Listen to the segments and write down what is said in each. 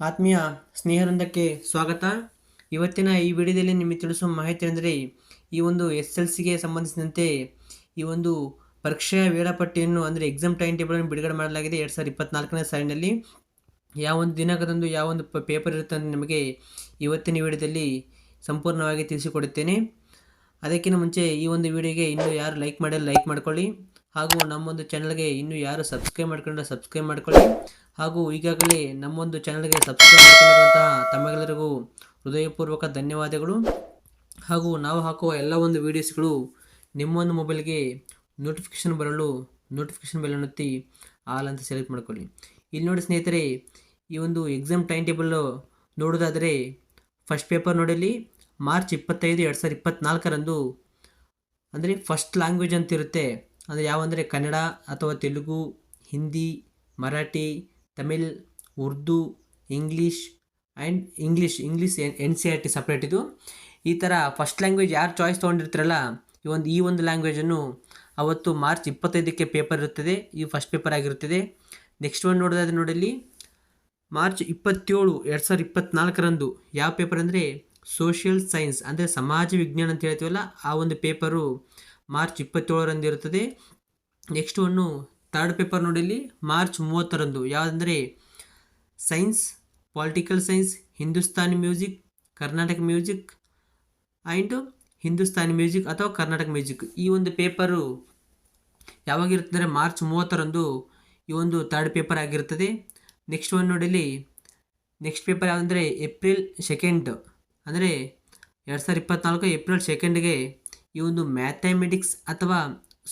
ಆತ್ಮೀಯ ಸ್ನೇಹರಂದಕ್ಕೆ ಸ್ವಾಗತ. ಇವತ್ತಿನ ಈ ವಿಡಿಯೋದಲ್ಲಿ ನಿಮಗೆ ತಿಳಿಸುವ ಮಾಹಿತಿ ಅಂದರೆ ಈ ಒಂದು ಎಸ್ ಎಲ್ ಸಿಗೆ ಸಂಬಂಧಿಸಿದಂತೆ ಈ ಒಂದು ಪರೀಕ್ಷೆಯ ವೇಳಾಪಟ್ಟಿಯನ್ನು, ಅಂದರೆ ಎಕ್ಸಾಮ್ ಟೈಮ್ ಟೇಬಲನ್ನು ಬಿಡುಗಡೆ ಮಾಡಲಾಗಿದೆ ಎರಡು ಸಾವಿರದ ಇಪ್ಪತ್ನಾಲ್ಕನೇ ಸಾಲಿನಲ್ಲಿ. ಯಾವ ಒಂದು ದಿನಾಂಕದಂದು ಯಾವ ಒಂದು ಪೇಪರ್ ಇರುತ್ತೆ ಅಂತ ನಿಮಗೆ ಇವತ್ತಿನ ವಿಡಿಯೋದಲ್ಲಿ ಸಂಪೂರ್ಣವಾಗಿ ತಿಳಿಸಿಕೊಡುತ್ತೇನೆ. ಅದಕ್ಕಿಂತ ಮುಂಚೆ ಈ ಒಂದು ವಿಡಿಯೋಗೆ ಇನ್ನೂ ಯಾರು ಲೈಕ್ ಮಾಡಿಲ್ಲ ಲೈಕ್ ಮಾಡ್ಕೊಳ್ಳಿ. ಹಾಗೂ ನಮ್ಮೊಂದು ಚಾನಲ್ಗೆ ಇನ್ನೂ ಯಾರು ಸಬ್ಸ್ಕ್ರೈಬ್ ಮಾಡ್ಕೊಂಡ್ರೆ ಸಬ್ಸ್ಕ್ರೈಬ್ ಮಾಡ್ಕೊಳ್ಳಿ. ಹಾಗೂ ಈಗಾಗಲೇ ನಮ್ಮೊಂದು ಚಾನಲ್ಗೆ ಸಬ್ಸ್ಕ್ರೈಬ್ ಮಾಡ್ಕೊಂಡಿರುವಂತಹ ತಮ್ಮೆಲ್ಲರಿಗೂ ಹೃದಯಪೂರ್ವಕ ಧನ್ಯವಾದಗಳು. ಹಾಗೂ ನಾವು ಹಾಕುವ ಎಲ್ಲ ಒಂದು ವೀಡಿಯೋಸ್ಗಳು ನಿಮ್ಮೊಂದು ಮೊಬೈಲ್ಗೆ ನೋಟಿಫಿಕೇಷನ್ ಬರಲು ನೋಟಿಫಿಕೇಷನ್ ಬೆಲ್ ಅನ್ನತ್ತಿ ಆಲ್ ಅಂತ ಸೆಲೆಕ್ಟ್ ಮಾಡ್ಕೊಳ್ಳಿ. ಇಲ್ಲಿ ನೋಡಿ ಸ್ನೇಹಿತರೆ, ಈ ಒಂದು ಎಕ್ಸಾಮ್ ಟೈಮ್ ಟೇಬಲ್ ನೋಡೋದಾದರೆ ಫಸ್ಟ್ ಪೇಪರ್ ನೋಡಲಿ ಮಾರ್ಚ್ ಇಪ್ಪತ್ತೈದು, ಎರಡು ಸಾವಿರದ ಇಪ್ಪತ್ತ್ನಾಲ್ಕರಂದು ಅಂದರೆ ಫಸ್ಟ್ ಲ್ಯಾಂಗ್ವೇಜ್ ಅಂತ ಇರುತ್ತೆ. ಅಂದರೆ ಯಾವಂದರೆ ಕನ್ನಡ ಅಥವಾ Telugu, Hindi, Marathi, Tamil, Urdu, English and English English N C R T separate ಇದು. ಈ ಥರ ಫಸ್ಟ್ ಲ್ಯಾಂಗ್ವೇಜ್ ಯಾರು ಚಾಯ್ಸ್ ತೊಗೊಂಡಿರ್ತಾರಲ್ಲ, ಈ ಒಂದು ಈ ಒಂದು ಲ್ಯಾಂಗ್ವೇಜನ್ನು ಅವತ್ತು ಮಾರ್ಚ್ ಇಪ್ಪತ್ತೈದಕ್ಕೆ ಪೇಪರ್ ಇರುತ್ತದೆ, ಈ ಫಸ್ಟ್ ಪೇಪರ್ ಆಗಿರುತ್ತದೆ. ನೆಕ್ಸ್ಟ್ ಒನ್ ನೋಡೋದಾದ್ರೆ ನೋಡಲಿ ಮಾರ್ಚ್ ಇಪ್ಪತ್ತೇಳು, ಎರಡು ಸಾವಿರದ ಇಪ್ಪತ್ತ್ನಾಲ್ಕರಂದು ಯಾವ ಪೇಪರ್ ಅಂದರೆ ಸೋಷಿಯಲ್ ಸೈನ್ಸ್ ಅಂದರೆ ಸಮಾಜ ವಿಜ್ಞಾನ ಅಂತ ಹೇಳ್ತೀವಲ್ಲ, ಆ ಒಂದು ಪೇಪರು ಮಾರ್ಚ್ ಇಪ್ಪತ್ತೇಳರಂದು ಇರುತ್ತದೆ. ನೆಕ್ಸ್ಟ್ ಒನ್ನು ಥರ್ಡ್ ಪೇಪರ್ ನೋಡಿಲಿ ಮಾರ್ಚ್ ಮೂವತ್ತರಂದು, ಯಾವುದಂದರೆ science, political science, Hindustani music, Karnataka music and Hindustani music ಅಥವಾ ಕರ್ನಾಟಕ ಮ್ಯೂಸಿಕ್. ಈ ಒಂದು ಪೇಪರು ಯಾವಾಗಿರುತ್ತದೆ ಮಾರ್ಚ್ ಮೂವತ್ತರಂದು ಈ ಒಂದು ಥರ್ಡ್ ಪೇಪರ್ ಆಗಿರುತ್ತದೆ. ನೆಕ್ಸ್ಟ್ ಒನ್ ನೋಡಿಲಿ ನೆಕ್ಸ್ಟ್ ಪೇಪರ್ ಯಾವುದಂದರೆ ಏಪ್ರಿಲ್ ಸೆಕೆಂಡ್, ಅಂದರೆ ಎರಡು ಸಾವಿರದ ಇಪ್ಪತ್ತ್ನಾಲ್ಕು ಏಪ್ರಿಲ್ ಸೆಕೆಂಡ್ಗೆ ಈ ಒಂದು ಮ್ಯಾಥಮೆಟಿಕ್ಸ್ ಅಥವಾ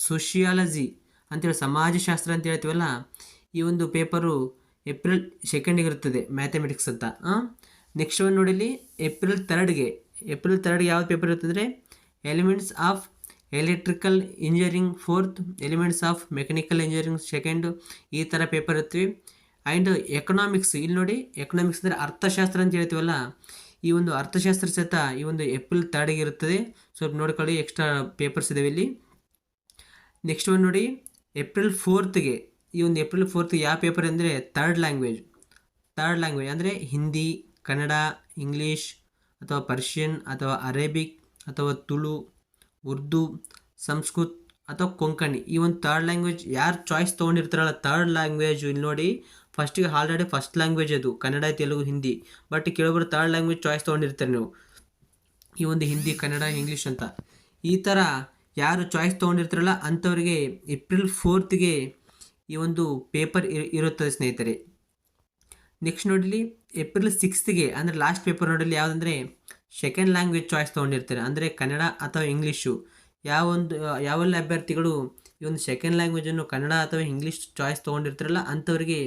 ಸೋಷಿಯಾಲಜಿ ಅಂತೇಳಿ ಸಮಾಜಶಾಸ್ತ್ರ ಅಂತ ಹೇಳ್ತೀವಲ್ಲ, ಈ ಒಂದು ಪೇಪರು ಏಪ್ರಿಲ್ ಸೆಕೆಂಡಿಗೆ ಇರುತ್ತದೆ ಮ್ಯಾಥಮೆಟಿಕ್ಸ್ ಅಂತ. ನೆಕ್ಸ್ಟ್ ಒಂದು ನೋಡಿಲಿ ಏಪ್ರಿಲ್ ತರ್ಡ್ಗೆ ಏಪ್ರಿಲ್ ತರ್ಡ್ಗೆ ಯಾವ ಪೇಪರ್ ಇರ್ತದೆ elements of electrical engineering fourth elements of mechanical engineering second ಈ ಥರ ಪೇಪರ್ ಇರ್ತೀವಿ. ಆ್ಯಂಡ್ ಎಕನಾಮಿಕ್ಸ್ ಇಲ್ಲಿ ನೋಡಿ ಎಕನಾಮಿಕ್ಸ್ ಅಂದರೆ ಅರ್ಥಶಾಸ್ತ್ರ ಅಂತ ಹೇಳ್ತೀವಲ್ಲ ಈ ಒಂದು ಅರ್ಥಶಾಸ್ತ್ರ ಸಹಿತ ಈ ಒಂದು ಏಪ್ರಿಲ್ ತರ್ಡಿಗೆ ಇರುತ್ತದೆ. ಸ್ವಲ್ಪ ನೋಡ್ಕೊಳ್ಳಿ ಎಕ್ಸ್ಟ್ರಾ ಪೇಪರ್ಸ್ ಇದಾವೆ ಇಲ್ಲಿ. ನೆಕ್ಸ್ಟ್ ಒಂದು ನೋಡಿ ಏಪ್ರಿಲ್ ಫೋರ್ತ್ಗೆ ಈ ಒಂದು ಏಪ್ರಿಲ್ ಫೋರ್ತ್ಗೆ ಯಾವ ಪೇಪರ್ ಅಂದರೆ ಥರ್ಡ್ ಲ್ಯಾಂಗ್ವೇಜ್ ಥರ್ಡ್ ಲ್ಯಾಂಗ್ವೇಜ್ ಅಂದರೆ ಹಿಂದಿ ಕನ್ನಡ ಇಂಗ್ಲೀಷ್ ಅಥವಾ ಪರ್ಷಿಯನ್ ಅಥವಾ ಅರೇಬಿಕ್ ಅಥವಾ ತುಳು ಉರ್ದು ಸಂಸ್ಕೃತ್ ಅಥವಾ ಕೊಂಕಣಿ. ಈ ಒಂದು ತರ್ಡ್ ಲ್ಯಾಂಗ್ವೇಜ್ ಯಾರು ಚಾಯ್ಸ್ ತೊಗೊಂಡಿರ್ತಾರಲ್ಲ ತರ್ಡ್ ಲ್ಯಾಂಗ್ವೇಜ್ ಇಲ್ಲಿ ನೋಡಿ ಫಸ್ಟಿಗೆ ಆಲ್ರೆಡಿ ಫಸ್ಟ್ ಲ್ಯಾಂಗ್ವೇಜ್ ಅದು, ಕನ್ನಡ, ತೆಲುಗು, ಹಿಂದಿ. ಬಟ್ ಕೆಲವೊಬ್ಬರು ತರ್ಡ್ ಲ್ಯಾಂಗ್ವೇಜ್ ಚಾಯ್ಸ್ ತೊಗೊಂಡಿರ್ತಾರೆ ನೀವು. ಈ ಒಂದು ಹಿಂದಿ, ಕನ್ನಡ, ಇಂಗ್ಲೀಷ್ ಅಂತ. ಈ ಥರ ಯಾರು ಚಾಯ್ಸ್ ತೊಗೊಂಡಿರ್ತಾರಲ್ಲ, ಅಂಥವ್ರಿಗೆ ಏಪ್ರಿಲ್ ಫೋರ್ತ್ಗೆ ಈ ಒಂದು ಪೇಪರ್ ಇರುತ್ತದೆ ಸ್ನೇಹಿತರೆ. ನೆಕ್ಸ್ಟ್ ನೋಡಲಿ ಏಪ್ರಿಲ್ ಸಿಕ್ಸ್ತ್ಗೆ ಅಂದರೆ ಲಾಸ್ಟ್ ಪೇಪರ್ ನೋಡಲಿ ಯಾವುದಂದರೆ ಸೆಕೆಂಡ್ ಲ್ಯಾಂಗ್ವೇಜ್ ಚಾಯ್ಸ್ ತೊಗೊಂಡಿರ್ತಾರೆ. ಅಂದರೆ ಕನ್ನಡ ಅಥವಾ ಇಂಗ್ಲೀಷು. ಯಾವೊಂದು ಯಾವೆಲ್ಲ ಅಭ್ಯರ್ಥಿಗಳು ಈ ಒಂದು ಸೆಕೆಂಡ್ ಲ್ಯಾಂಗ್ವೇಜನ್ನು ಕನ್ನಡ ಅಥವಾ ಇಂಗ್ಲೀಷ್ ಚಾಯ್ಸ್ ತೊಗೊಂಡಿರ್ತಾರಲ್ಲ, ಅಂಥವ್ರಿಗೆ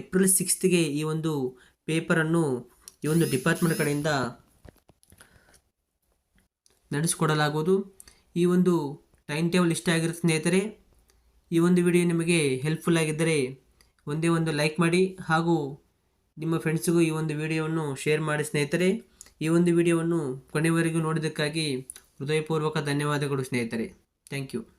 ಏಪ್ರಿಲ್ ಸಿಕ್ಸ್ತ್ಗೆ ಈ ಒಂದು ಪೇಪರನ್ನು ಈ ಒಂದು ಡಿಪಾರ್ಟ್ಮೆಂಟ್ ಕಡೆಯಿಂದ ನಡೆಸಿಕೊಡಲಾಗುವುದು. ಈ ಒಂದು ಟೈಮ್ ಟೇಬಲ್ ಇಷ್ಟ ಆಗಿರುತ್ತೆ ಸ್ನೇಹಿತರೆ, ಈ ಒಂದು ವಿಡಿಯೋ ನಿಮಗೆ ಹೆಲ್ಪ್ಫುಲ್ ಆಗಿದ್ದರೆ ಒಂದೇ ಒಂದು ಲೈಕ್ ಮಾಡಿ ಹಾಗೂ ನಿಮ್ಮ ಫ್ರೆಂಡ್ಸಿಗೂ ಈ ಒಂದು ವಿಡಿಯೋವನ್ನು ಶೇರ್ ಮಾಡಿ ಸ್ನೇಹಿತರೆ. ಈ ಒಂದು ವಿಡಿಯೋವನ್ನು ಕೊನೆವರೆಗೂ ನೋಡಿದ್ದಕ್ಕಾಗಿ ಹೃದಯಪೂರ್ವಕ ಧನ್ಯವಾದಗಳು ಸ್ನೇಹಿತರೆ. Thank you